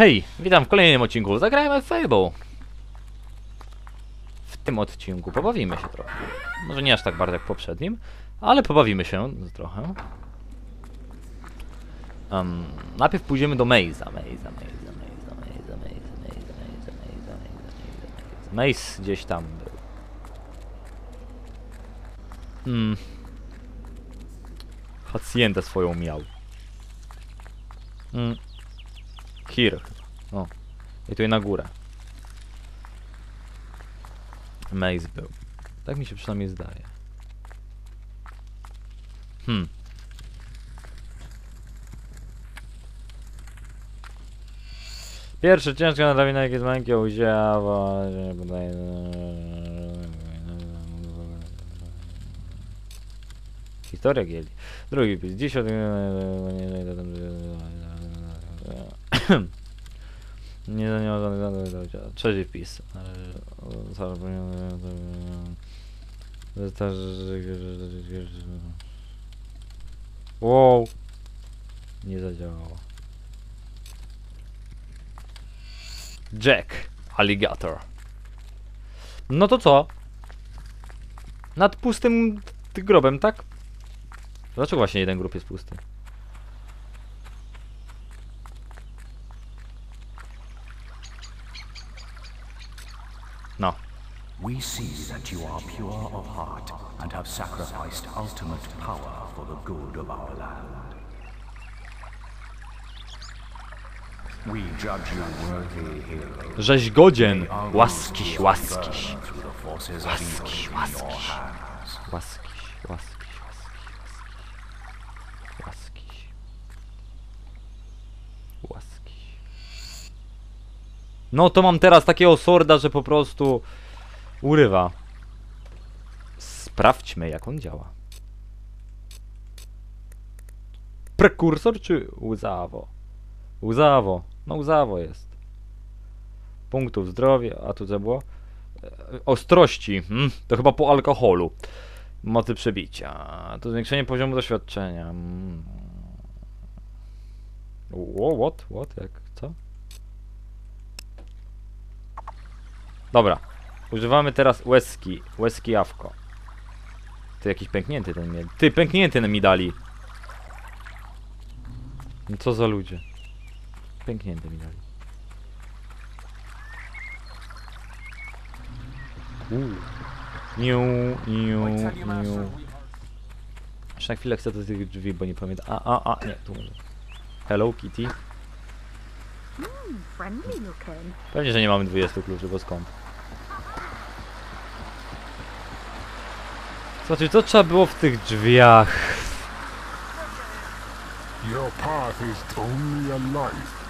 Hej, witam w kolejnym odcinku Zagrajmy w Fable. W tym odcinku pobawimy się trochę. Może nie aż tak bardzo jak w poprzednim, ale pobawimy się trochę. Um, najpierw pójdziemy do Maze'a. Maze'a, Maze'a, Maze'a, Maze'a, Maze'a, Maze'a, Maze'a, Maze'a, Maze'a. Maze gdzieś tam był. Hmm. Haciendę swoją miał. Mm. Here. O. I tu i na górę. Maze był. Tak mi się przynajmniej zdaje. Hmm. Pierwszy ciężko na drabinę, jakie z męki. Historia Gieli. Drugi pis. Dziś od... Nie, nie ma żadnych danych do Trzeci wpis. Wow. Nie zadziałało. Jack. Alligator. No to co? Nad pustym grobem, tak? Dlaczego właśnie jeden grób jest pusty? No. We see that you are pure of heart and have sacrificed ultimate power for the good of our land. We judge you worthy hero. Żeś godzien. Łaskiś. Łaskiś, łaskiś, łaskiś. Łaskiś. Łaskiś. No to mam teraz takiego sorda, że po prostu urywa. Sprawdźmy jak on działa. Prekursor czy łzawo? Łzawo. No łzawo jest. Punktów zdrowia, a tu co było? E, Ostrości. Hmm, to chyba po alkoholu. Mocy przebicia. To zwiększenie poziomu doświadczenia. Mm. Wo- What? What? Jak? Co? Dobra. Używamy teraz łezki. Łezki jawko. Ty jakiś pęknięty ten mnie. Ty, pęknięty mi dali. No co za ludzie. Pęknięty mi dali. Uuu. Niu, niu, niu. Jeszcze na chwilę chcę do tych drzwi, bo nie pamiętam. A, a, a, nie, tu może. Hello Kitty. Looking. Pewnie, że nie mamy 20 kluczy, bo skąd? Znaczy, co trzeba było w tych drzwiach? Your path is only a life.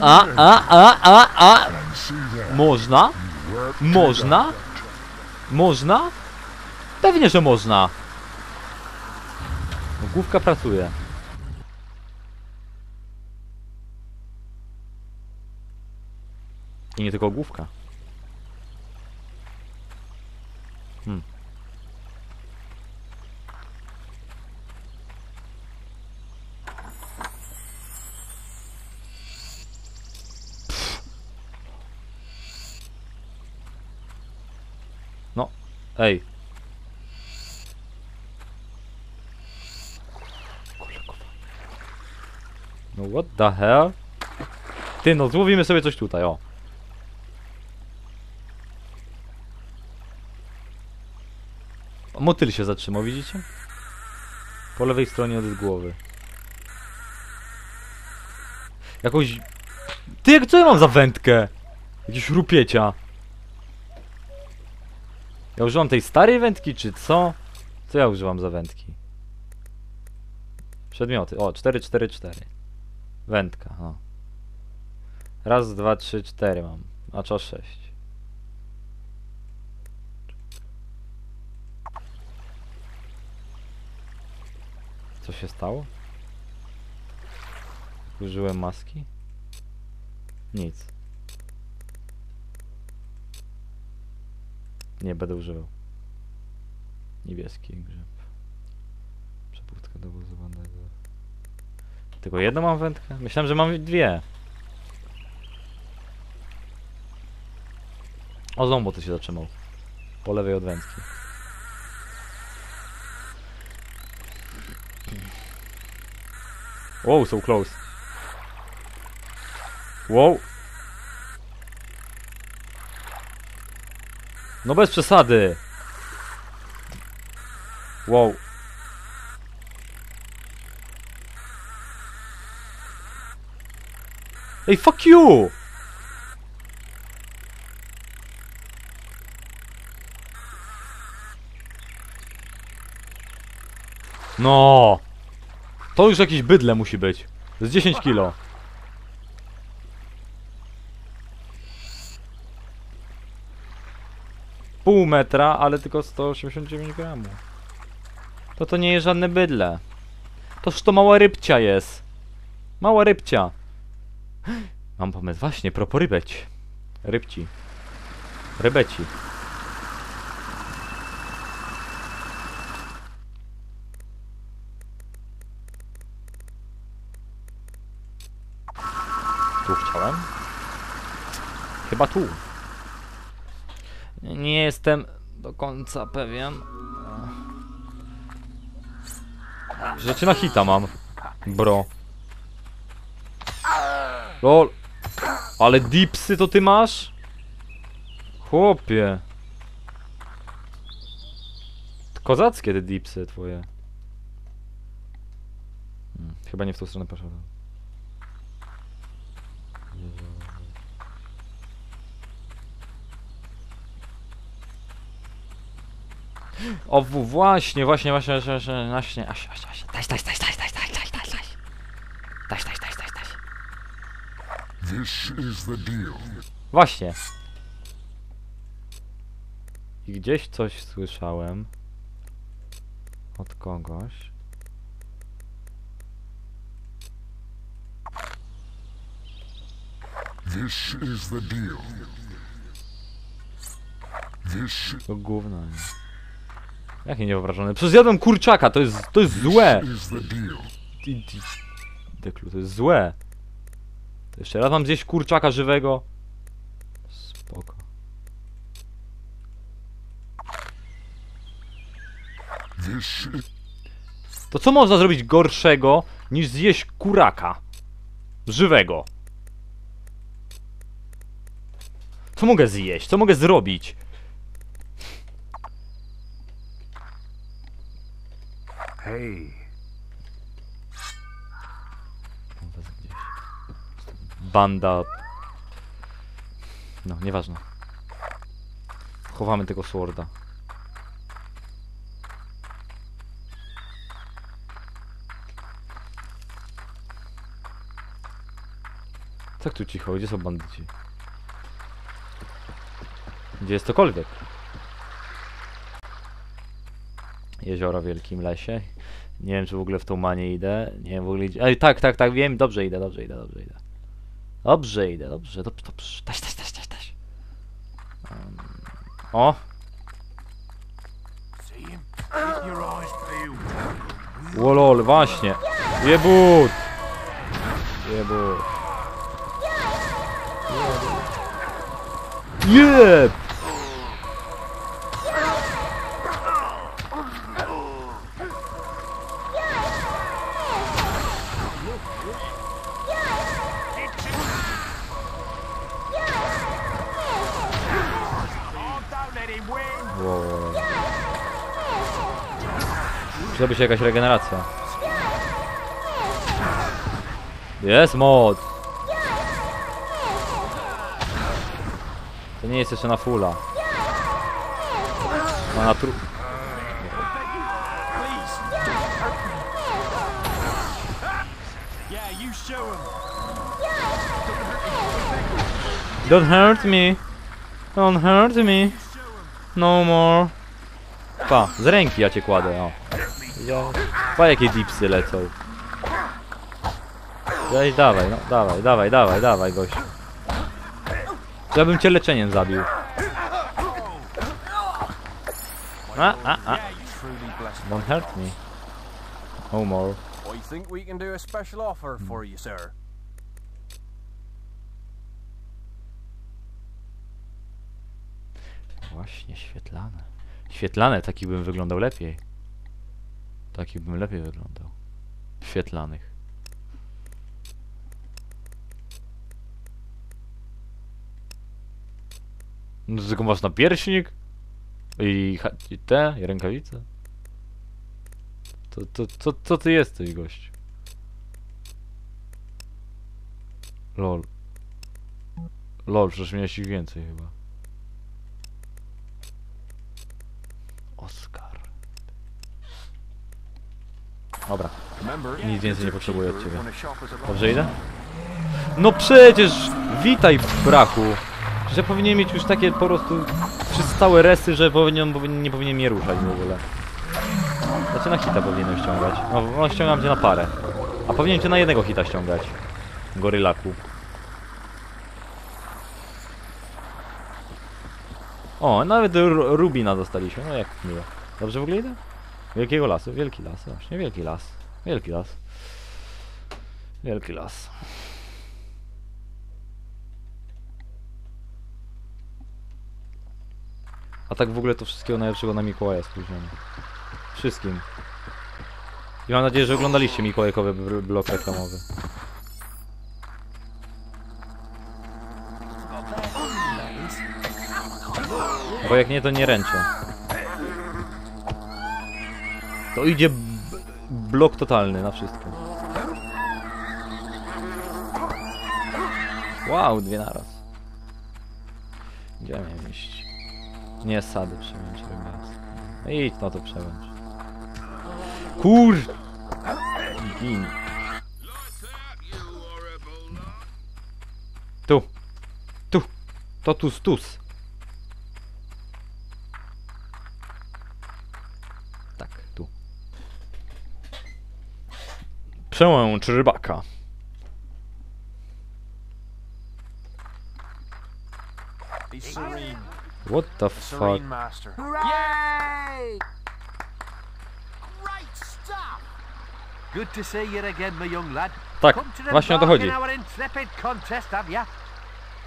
A, a, a, a, a! Można? Można? Można? Pewnie, że można. Główka pracuje. I nie tylko główka. Hmm. No, ej. What the hell? Ty no, złowimy sobie coś tutaj, o. Motyl się zatrzymał, widzicie? Po lewej stronie od głowy. Jakąś... Ty, jak co ja mam za wędkę? Jakieś rupiecia. Ja używam tej starej wędki, czy co? Co ja używam za wędki? Przedmioty. O, 4, 4, 4. Wędka, o. Raz, dwa, trzy, cztery mam. A co sześć? Co się stało? Użyłem maski? Nic. Nie będę używał. Niebieski grzeb. Przepustka do. Tylko jedną mam wędkę? Myślałem, że mam dwie. O, znowu to się zatrzymał. Po lewej od wędki. Wow, so close. Wow. No bez przesady. Wow. Ej, fuck you! No. To już jakieś bydle musi być. Z 10 kilo. Pół metra, ale tylko 189 gramów. To to nie jest żadne bydle. Toż to mała rybcia jest. Mała rybcia. Mam pomysł. Właśnie, propo rybeć. Rybci. Rybeci. Tu chciałem? Chyba tu. Nie jestem do końca pewien. Rzeczy na hita mam. Bro. Lol. Ale dipsy to ty masz? Chłopie. Kozackie te dipsy twoje. Hmm, chyba nie w tą stronę poszedłem. O, w- właśnie, właśnie, właśnie, właśnie, właśnie, właśnie, właśnie, właśnie. Taś, taś, taś, taś, taś, taś, taś, taś, taś. Taś, taś, taś, taś, taś. This is the deal. Właśnie. I gdzieś coś słyszałem. Od kogoś. This is the deal. This To gówno, nie? Jakie niewyobrażone? Przecież jadłem kurczaka, to jest, to jest złe! is the deal. I- i- Deklu, to jest złe. Jeszcze raz mam zjeść kurczaka żywego. Spoko. To co można zrobić gorszego niż zjeść kuraka? Żywego. Co mogę zjeść? Co mogę zrobić? Hey, Banda. No, nieważne. Chowamy tego sworda. Tak tu cicho, gdzie są bandyci? Gdzie jest cokolwiek? Jezioro w wielkim lesie. Nie wiem, czy w ogóle w tą manię idę. Nie wiem w ogóle. Ej, tak, tak, tak, wiem. Dobrze idę, dobrze idę, dobrze idę. Dobrze idę, dobrze, dobrze, dobrze. Taś, taś, taś, taś, taś. Um, o! Wolol, właśnie. Jebut! Jebut. Jeb! Przydałaby się jakaś regeneracja. Jest mod! To nie jest jeszcze na fulla. Ma na tru... Don't hurt me! Don't hurt me! No more! Pa, z ręki ja cię kładę, o. Ja... Pa, jakie dipsy lecą. Daj, dawaj, no, dawaj, dawaj, dawaj, dawaj, gościu. Ja bym cię leczeniem zabił. A, a, a. Don't hurt me. No more. I think we can do a special offer for you, sir. Właśnie, świetlane. Świetlane, taki bym wyglądał lepiej. Taki bym lepiej wyglądał. Świetlanych. No to tylko masz na pierśnik i, i te, i rękawice. To, to, to, co ty jesteś, gość? Lol. Lol, przecież miałeś ich więcej chyba. Oskar. Dobra, nic więcej nie potrzebuję od ciebie. Dobrze idę? No przecież! Witaj, brachu! Że powinien mieć już takie po prostu przystałe resy, że powinien, powinien, nie powinien mnie ruszać w ogóle. Znaczy na hita powinienem ściągać. No, no ściągam cię na parę. A powinien cię na jednego hita ściągać. Gorylaku. O, nawet Ru- Rubina dostaliśmy. No jak miło. Dobrze w ogóle idę? Wielkiego lasu, wielki las, właśnie, wielki las. Wielki las. Wielki las. A tak w ogóle to wszystkiego najlepszego na Mikołaja spóźniony. Wszystkim. I mam nadzieję, że oglądaliście Mikołajkowy blok reklamowy. Bo jak nie, to nie ręczę. To idzie blok totalny na wszystko. Wow, dwie naraz. Gdzie miałem iść? Nie, sady przełęcz. No idź no to przełęcz. Kur... Gin. Tu. Tu. To tus, tus. Tak, tu. Przełęcz rybaka. He's serene. What the fuck? Serene master. Hooray! Great stuff! Good to see you again, my young lad. Tak, Come to the właśnie o to bargain chodzi. our intrepid contest, have ya?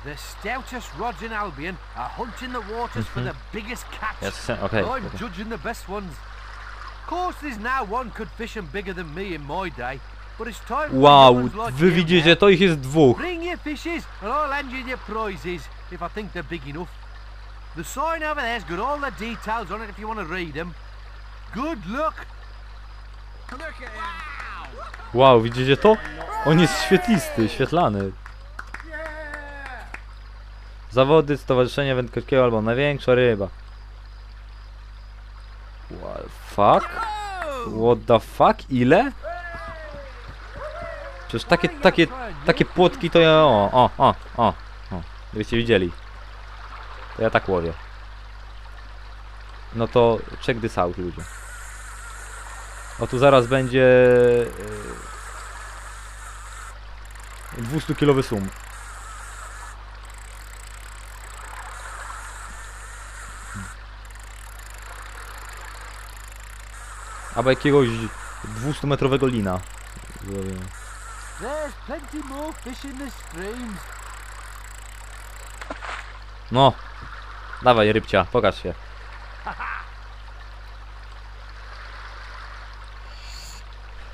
The stoutest rods in Albion are hunting the waters for the biggest catch. Jest, okej. I'm okej. judging the best ones. Of course, there's now one could fishing bigger than me in my day, Wow, wy widzicie, to ich jest dwóch. The sign over there's got all the details on it if you want to read them. Good luck. Wow, widzicie to? On jest świetlisty, świetlany. Zawody Stowarzyszenia Wędkarskiego albo największa ryba. What fuck? What the fuck? Ile? Przecież takie, takie, takie płotki to ja... O, o, o, o, o. Gdybyście widzieli. To ja tak łowię. No to check this out, ludzie. O tu zaraz będzie... Yy, 200-kilowy sum. Albo jakiegoś 200-metrowego lina. There's plenty more fish in the streams. No. Dawaj, rybcia, pokaż się.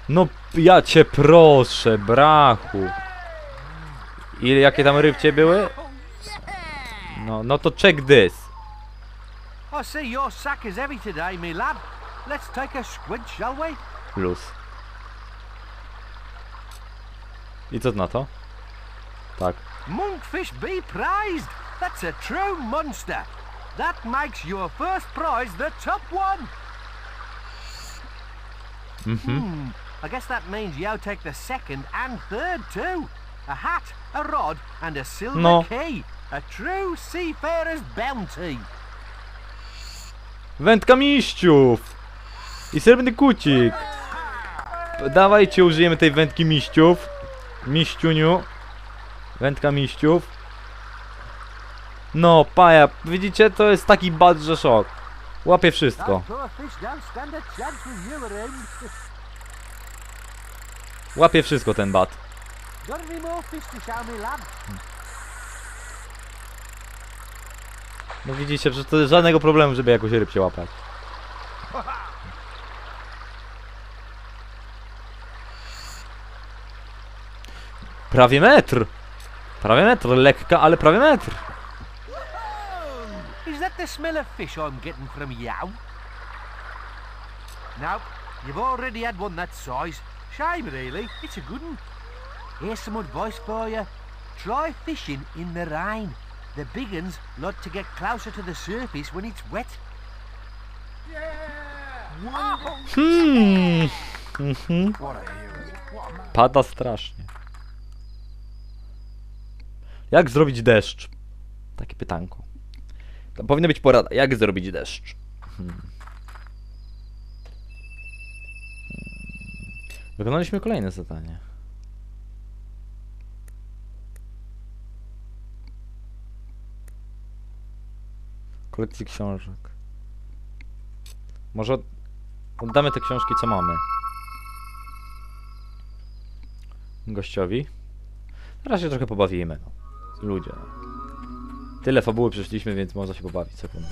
No, ja cię proszę, brachu. Ile, jakie tam rybcie były? No, no to check this. I see your sack is heavy today, me lad. Let's take a squint, shall we? Plus. I co na to? Tak. Monkfish be praised. That's a true monster. That makes your first prize the top one. Hmm. I guess that means you take the second and third too. A hat, a rod, and a silver No. key. A true seafarer's bounty. Wędka miściów! I srebrny kucik! Dawajcie, użyjemy tej wędki miściów. Miściuniu. Wędka miściów. No, paja, widzicie, to jest taki bad, że szok. Łapie wszystko. Łapie wszystko ten bat. No widzicie, że to żadnego problemu, żeby jakoś ryb się łapać. Prawie metr! Prawie metr, lekka, ale prawie metr. Is that the smell of fish I'm getting from you? Now, you've already had one that size. Shame, really. It's a good one. Here's some advice for you. Try fishing in the rain. The big uns like to get closer to the surface when it's wet. Hmm. Mhm. What a hero. Pada strasznie. Jak zrobić deszcz? Takie pytanko. To powinna być porada. Jak zrobić deszcz? Hmm. Wykonaliśmy kolejne zadanie. Kolekcji książek. Może oddamy te książki, co mamy. Gościowi. Teraz się trochę pobawimy. Ludzie. No. Tyle fabuły przeszliśmy, więc można się pobawić sekundę.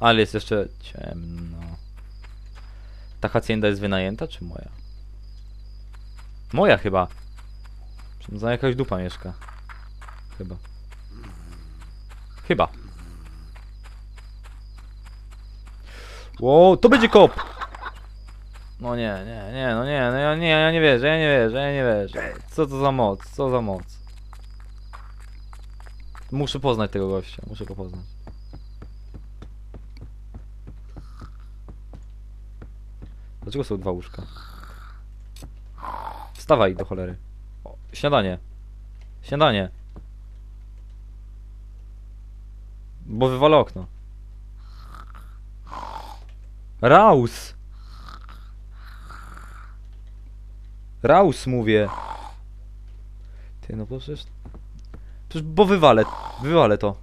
Ale jest jeszcze ciemno. Ta hacienda jest wynajęta, czy moja? Moja chyba. Za jakaś dupa mieszka? Chyba. Chyba. Wow, to będzie kop! No nie, nie, nie, no nie, no ja nie, ja nie wierzę, ja nie wierzę, ja nie wierzę. Co to za moc, co za moc? Muszę poznać tego gościa, muszę go poznać. Dlaczego są dwa łóżka? Wstawaj do cholery. O, śniadanie. Śniadanie. Bo wywalę okno. Raus! Raus mówię. Ty no przecież... Bo wywalę, wywalę to.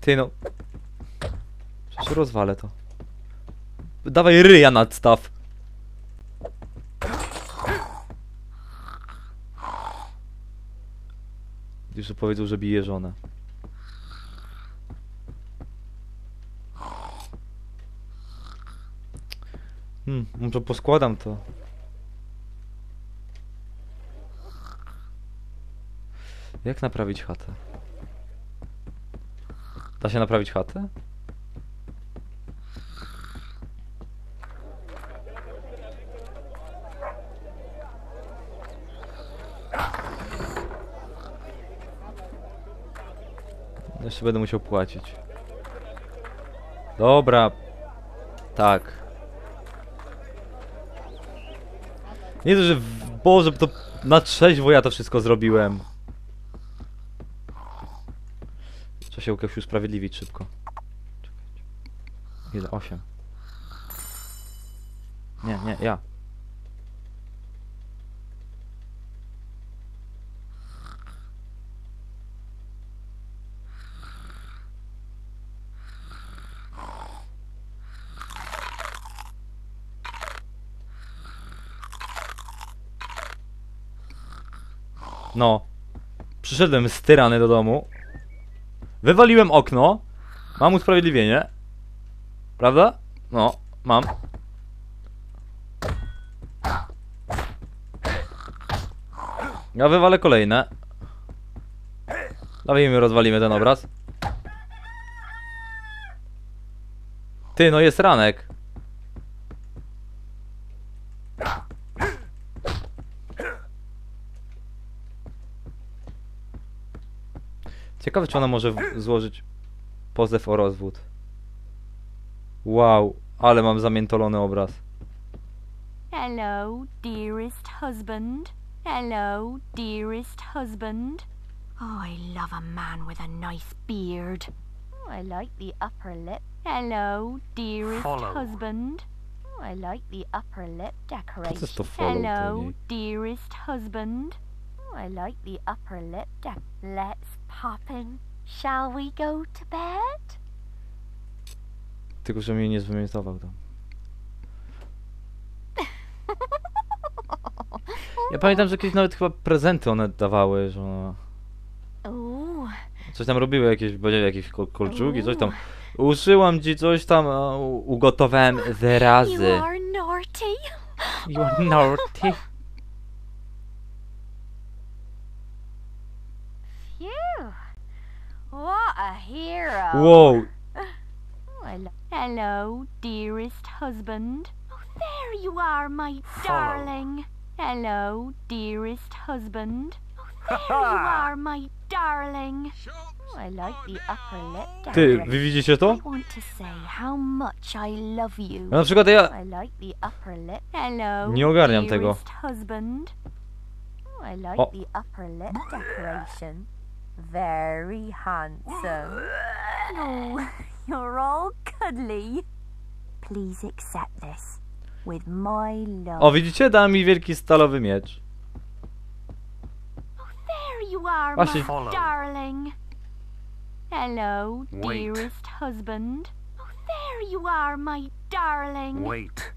Ty no. Przecież rozwalę to. Dawaj ryja nadstaw. Jeszcze powiedział, że bije żonę. Może poskładam to. Jak naprawić chatę? Da się naprawić chatę? Jeszcze będę musiał płacić. Dobra. Tak. Nie to, że. Boże, to na trzeźwo ja to wszystko zrobiłem. Trzeba się jakoś usprawiedliwić szybko. Ile? Osiem. Nie, nie, ja. No. Przyszedłem styrany do domu. Wywaliłem okno. Mam usprawiedliwienie. Prawda? No, mam. Ja wywalę kolejne. Dawajmy, rozwalimy ten obraz. Ty, no jest ranek. Ciekawe, czy ona może złożyć pozew o rozwód. Wow, ale mam zamiętolony obraz. Hello, dearest husband. Hello, dearest husband. Oh, I love a man with a nice beard. Oh, I like the upper lip. Hello, dearest Follow. husband. Oh, I like the upper lip decoration. Hello, dearest husband. I like the upper lip dec. Let's pop in. Shall we go to bed? Tylko, że mnie nie zwymiotował tam. Ja pamiętam, że kiedyś nawet chyba prezenty one dawały, że ona coś tam robiły, jakieś, będzie jakieś kol- kolczugi, coś tam. Uszyłam ci coś tam, a ugotowałem you wyrazy. are naughty. You are naughty. Phew. What a Wow, Oh, Hello, dearest husband. Oh, there you are, my darling. Hello, dearest husband. Oh, there you are, my darling. Oh, I like the upper lip ty, wy widzicie to? I want to say how much I love you. Ja na przykład ja, I like the upper lip. Hello, Nie ogarniam tego. dearest husband. Oh, I like O. the upper lip decoration. Very handsome. Oh, you're all cuddly. Please accept this with my love. o widzicie, da mi wielki stalowy miecz. There you are, Właśnie- my darling. Hello, Wait. dearest husband. Oh, there you are, my darling. Wait.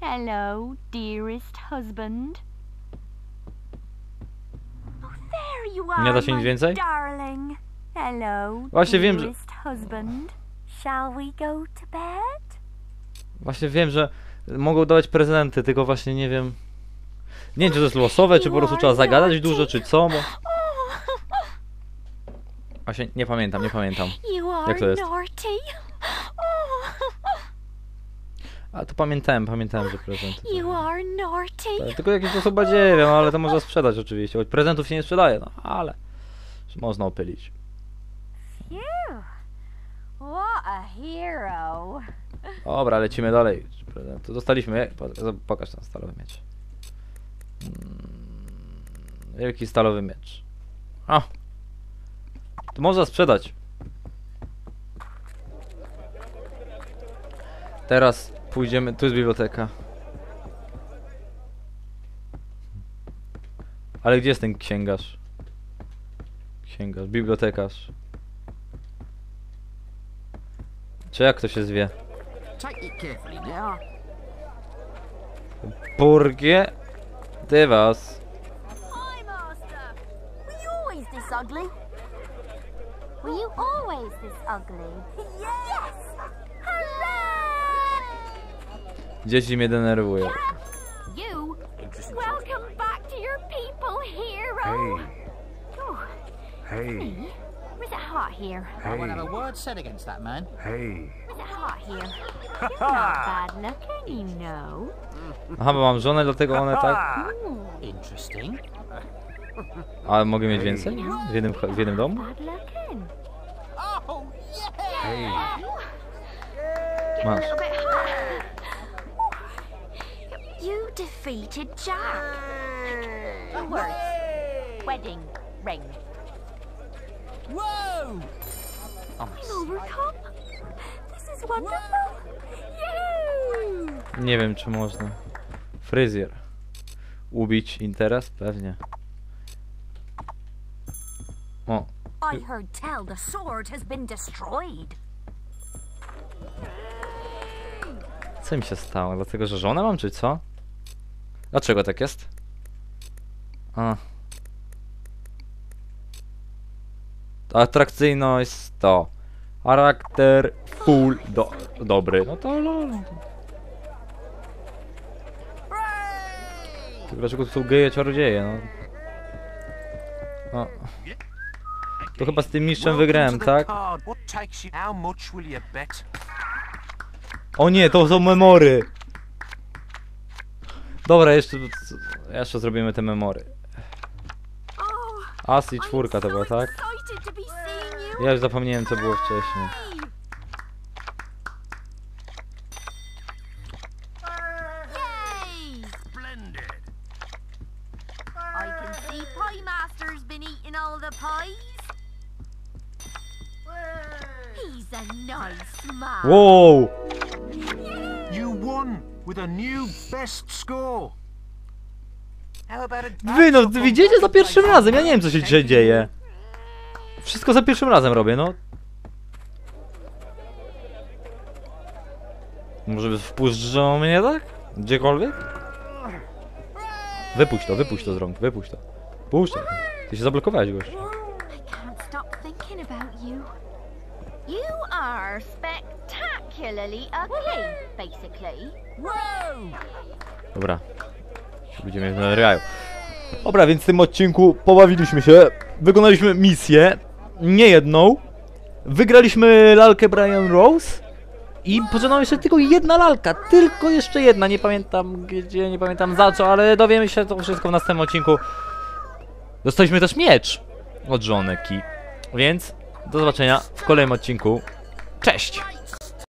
Hello, dearest husband. Oh, there you are, Nie da się nic my więcej? darling. Hello, Właśnie wiem, że- husband. Shall we go to bed? Właśnie wiem, że mogą dawać prezenty, tylko właśnie nie wiem. Nie wiem, czy to jest losowe, czy po prostu trzeba zagadać dużo, czy co, bo... Właśnie nie pamiętam, nie pamiętam. Jak to jest? A to pamiętałem, pamiętałem, że prezenty. you are naughty. Tylko jakiś sposób badziewie, no ale to można sprzedać oczywiście. Choć prezentów się nie sprzedaje, no ale... Można opylić. Phew. What a hero. Dobra, lecimy dalej. Prezentu dostaliśmy. po- Pokaż ten stalowy miecz. Wielki stalowy miecz. A! To można sprzedać. Teraz pójdziemy. Tu jest biblioteka. Ale gdzie jest ten księgarz? Księgarz, bibliotekarz. Czy jak to się zwie? Porque de was. Were you always this ugly? Yes! Hooray! Dzieci mnie denerwują. You, welcome back to your people, hero. Hey. Oh, Hey. Hot here? I won't Hey. have a word said against that man. Hey. Was it hot here? You're not bad looking, you know. Aha, bo mam żonę, dlatego one tak. Interesting. A mogę mieć więcej? W jednym, w jednym domu? Oh! Hey. Masz. You defeated Jack. Two words. Wedding ring. Whoa! Overcome? This is wonderful. Yay! Nie wiem, czy można. Fryzjer. Ubić interes? Pewnie. O, I heard tell the sword has been destroyed. co mi się stało? Dlatego, że żonę mam, czy co? Dlaczego tak jest? A. Atrakcyjność to. Charakter full do, dobry. No to lol. To Dlaczego tu są geje czarodzieje, no? O. To chyba z tym mistrzem wygrałem, tak? O nie, to są memory! Dobra, jeszcze, jeszcze zrobimy te memory. As i czwórka to była, tak? excited to be seeing you. Ja już zapomniałem co było wcześniej. Wow! You won with a new best score. How about a Wy no, widzicie za pierwszym razem, ja nie wiem co się dzisiaj dzieje. Wszystko za pierwszym razem robię, no. Może wpuszczą mnie, tak? Gdziekolwiek? Wypuść to, wypuść to z rąk, wypuść to. Puść to. Ty się zablokowałeś, gość. You. Are spectacularly basically. Dobra. Ludzie mnie denerwiają. Dobra, więc w tym odcinku pobawiliśmy się. Wykonaliśmy misję. Nie jedną. Wygraliśmy lalkę Brian Rose. I potrzebna jeszcze tylko jedna lalka. Tylko jeszcze jedna. Nie pamiętam gdzie, nie pamiętam za co, ale dowiemy się to wszystko w następnym odcinku. Dostaliśmy też miecz od żony Ki. Więc do zobaczenia w kolejnym odcinku. Cześć!